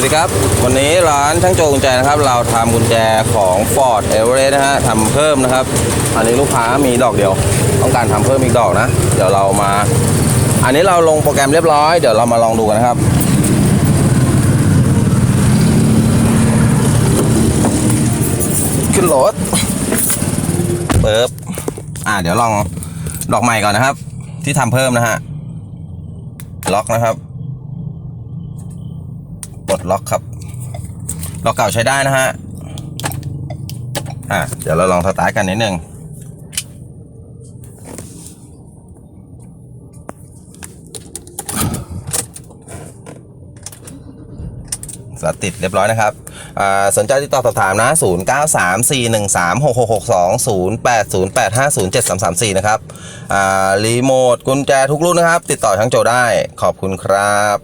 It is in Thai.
สวัสดีครับ วันนี้ร้านช่างโจกุญแจนะครับ เราทำกุญแจของ Ford e v e r e s t นะฮะทำเพิ่มนะครับ อันนี้ลูกค้ามีดอกเดียว ต้องการทำเพิ่มอีกดอกนะ เดี๋ยวเรามา อันนี้เราลงโปรแกรมเรียบร้อย เดี๋ยวเรามาลองดูกันนะครับขึ้นรถเปิบอ่าเดี๋ยวลองดอกใหม่ก่อนนะครับ ที่ทำเพิ่มนะฮะล็อกนะครับ ปลดล็อกครับล็อกเก่าใช้ได้นะฮะอะเดี๋ยวเราลองสตาร์ทกันนิดนึงสตาร์ติดเรียบร้อยนะครับอ่าสนใจติดต่อสอบถามนะ 0 9 3 4 1 3 6 6 6 2 0 8 0 8 5 0 7 3 3 4 นะครับอ่ารีโมทกุญแจทุกรุ่นนะครับ ติดต่อช่างโจได้ขอบคุณครับ